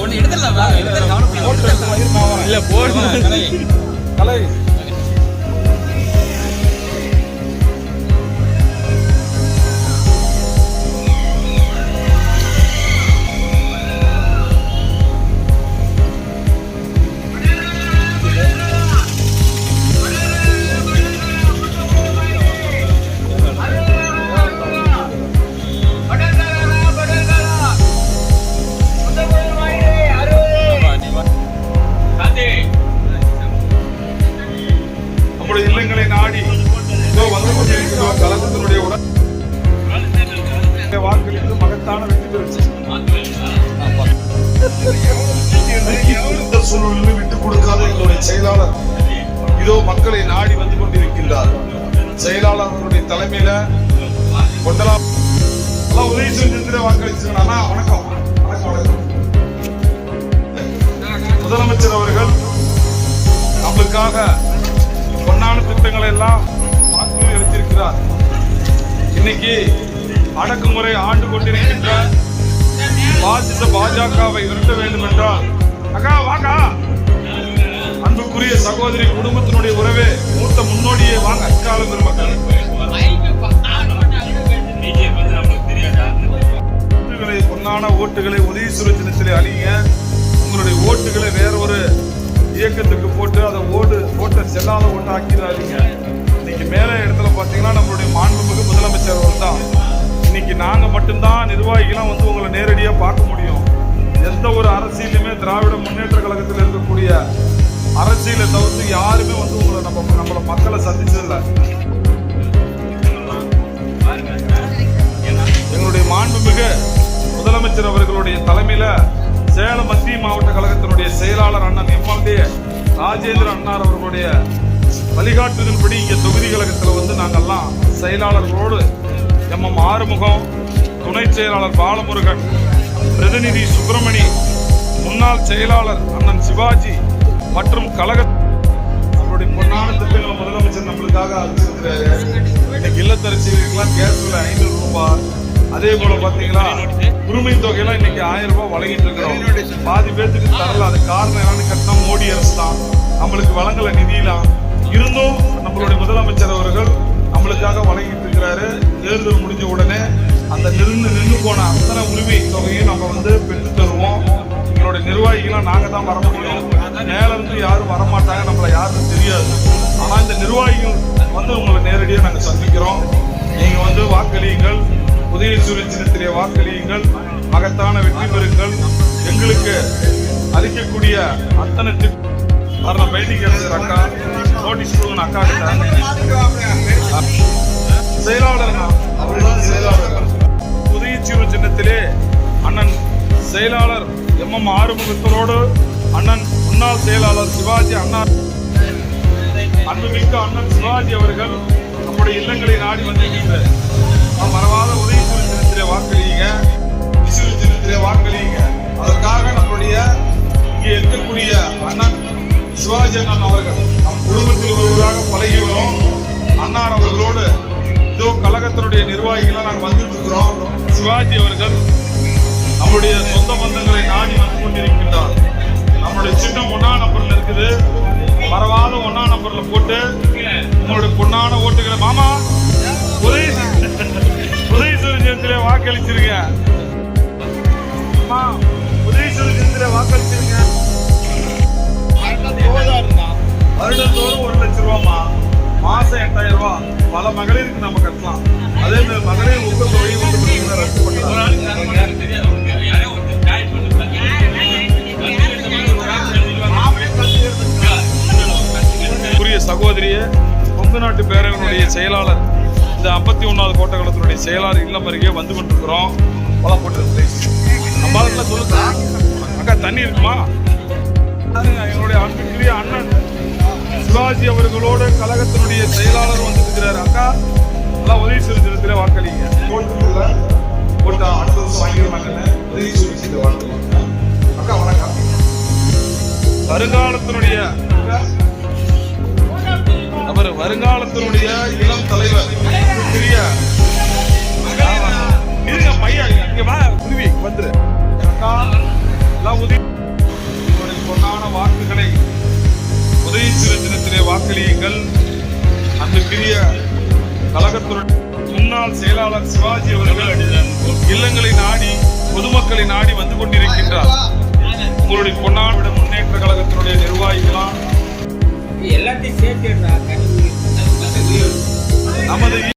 ஒன்று எடுத்துடலாம் இல்லை போடணும் இதோ மக்களை நாடி வந்து கொண்டிருக்கின்றார். செயலாளர் அவருடைய தலைமையில கொண்டலா உதவி செஞ்சு வாக்களிச்சுங்க வணக்கம். வணக்கம் வணக்கம். முதலமைச்சர் அவர்கள் நம்மளுக்காக பொன்னான திட்டங்களை எல்லாம் வாக்குறுதி அளித்திருக்கிறார் இன்னைக்கு அடக்குமுறை ஆண்டு கொண்டிருக்கின்ற பாசிச பாஜகவை விரட்ட வேண்டும் என்றால் அக்கா வாக்கா. அன்புக்குரிய சகோதரி குடும்பத்தினுடைய உறவே மூத்த முன்னோடியே வாங்க அக்கால பெருமக்கள். பொன்னான ஓட்டுகளை உதவி சுரத்தினத்திலே அழிங்க உங்களுடைய ஓட்டுகளை வேற ஒரு இயக்கத்துக்கு போட்டு அதை ஓடு ஓட்ட செல்லாத ஓட்டை ஆக்கிடாதீங்க இன்னைக்கு மேலே இடத்துல பார்த்தீங்கன்னா நம்மளுடைய மாண்புமிகு முதலமைச்சர் அவர் தான் இன்னைக்கு நாங்கள் மட்டும்தான் நிர்வாகிகளாம் வந்து உங்களை நேரடியாக பார்க்க முடியும். எந்த ஒரு அரசியலுமே திராவிட முன்னேற்ற கழகத்தில் இருக்கக்கூடிய அரசியலை தவிர்த்து யாருமே வந்து உங்களை நம்ம நம்மள மக்களை சந்திச்சதில்லை. எங்களுடைய மாண்புமிகு முதலமைச்சர் அவர்களுடைய தலைமையில சேலம் மத்திய மாவட்ட கழகத்தினுடைய செயலாளர் அண்ணன் எம்எல்ஏ ராஜேந்திர அண்ணார் அவர்களுடைய வழிகாட்டுதல்படி இங்க தொகுதி கழகத்துல வந்து நாங்கள்லாம் செயலாளர்களோடு எம் எம் ஆறுமுகம் துணை செயலாளர் பாலமுருகன் பிரதிநிதி சுப்பிரமணி முன்னாள் செயலாளர் அண்ணன் சிவாஜி மற்றும் கழக நம்மளுடைய பொன்னான திட்டங்களை முதலமைச்சர் நம்மளுக்காக அறிவிச்சிருக்கிறாரு இன்னைக்கு இல்லத்தரசிகளுக்கெல்லாம் கேஸ் விலை ஐநூறு ரூபாய் அதே போல பாத்தீங்கன்னா உரிமை தொகையெல்லாம் இன்னைக்கு ஆயிரம் ரூபாய் வழங்கிட்டு இருக்கிறோம். பாதி பேர்த்துக்கு தரல. அது காரணம் என்னன்னு கட்டினா மோடி அரசு தான். நம்மளுக்கு வழங்கல நிதியெல்லாம். இருந்தும் நம்மளுடைய முதலமைச்சர் அவர்கள் நம்மளுக்காக வழங்கிட்டு இருக்கிறாரு. தேர்தல் முடிஞ்ச உடனே அந்த நின்று நின்று போன அத்தனை உரிமை தொகையும் நம்ம வந்து பெற்று தருவோம். எங்களுடைய நிர்வாகிகளாம் நாங்க தான் வர முடியும் மேல இருந்து யாரும் வரமாட்டாங்க நம்மளை யாருக்கும் தெரியாது. ஆனால் இந்த நிர்வாகிகள் வந்து உங்களை நேரடியாக நாங்கள் சந்திக்கிறோம். நீங்கள் வந்து வாக்களியுங்கள். புதிய சின்னத்திலே வாக்களியுங்கள். மகத்தான வெற்றி பெறுங்கள். எங்களுக்கு அளிக்கக்கூடிய அத்தனை டிப் வரணும் பயணிக்கிறது அக்கா. நோட்டீஸ் கொடுங்க அக்கா கிட்ட. செயலாளர் அவர்தான் செயலாளர். புதிய சிறு சின்னத்திலே அண்ணன் செயலாளர் எம் எம் ஆறுமுகத்தரோடு அண்ணன் செயலாளர் சிவாஜி அண்ணா. அன்புமிக்க அண்ணன் சிவாஜி அவர்கள் நம்முடைய இல்லங்களை நாடி வந்திருக்கின்ற நாம் மறவாத உதவி சிறு சின்னத்திலே வாக்களியுங்க. வாக்களிங்க வாக்களியுங்க. அதற்காக நம்முடைய இங்கே இருக்கக்கூடிய அண்ணன் சிவாஜி அண்ணன் அவர்கள் நம் குடும்பத்தில் ஒருவராக பழகி வரும் அண்ணார் அவர்களோடு இதோ கழகத்தினுடைய நிர்வாகிகளாக நாங்கள் வந்துட்டு இருக்கிறோம் சிவாஜி அவர்கள் நம்முடைய சொந்த பந்தங்களை நாடி வந்து கொண்டிருக்கின்றார். நம்முடைய சின்னம் ஒன்னா நம்பர்ல இருக்குது. மறவாத ஒன்னா நம்பர்ல போட்டு. உங்களுடைய பொண்ணான ஓட்டுகளை மாமா உதவி உதவி சுரஞ்சத்திலே வாக்களிச்சிருங்க. அம்மா, உதவி சுரஞ்சத்திலே வாக்களிச்சிருங்க. வருடந்தோறும் ஒரு லட்ச ரூபாமா மாசம் எட்டாயிரம் ரூபா பல மகளிருக்கு நம்ம கட்டலாம். அதே மாதிரி சகோதரியே கொங்கு நாட்டு பேரவனுடைய செயலாளர் இந்த ஐம்பத்தி ஒன்றாவது கோட்டகளத்தினுடைய செயலாளர் இல்லம் அருகே வந்து கொண்டிருக்கிறோம். பல போட்டு நம்ம சொல்லுங்க. அக்கா தண்ணி இருக்குமா? என்னுடைய அன்புக்குரிய அண்ணன் சிவாஜி அவர்களோடு கழகத்தினுடைய செயலாளர் வந்திருக்கிறார். அக்கா எல்லாம் உதவி சிறுத்திரத்திலே வாக்களிங்க. போட்டு அடுத்த உதவி அக்கா வணக்கம். வருங்காலத்தினுடைய வருங்காலத்தினுடைய இளம் தலைவர் பெரிய இருங்க பையன். இங்க வா குருவி வந்துரு. பொன்னான எல்லாம் உதவி உங்களுடைய பொன்னான வாக்களியுங்கள். அன்புக்குரிய கழகத்துடன் முன்னாள் செயலாளர் சிவாஜி அவர்கள் இல்லங்களை நாடி பொதுமக்களை நாடி வந்து கொண்டிருக்கின்றார். உங்களுடைய பொன்னாவிட முன்னேற்ற கழகத்தினுடைய நிர்வாகிகளாம் எல்லாத்தையும் சேர்த்து আমাদের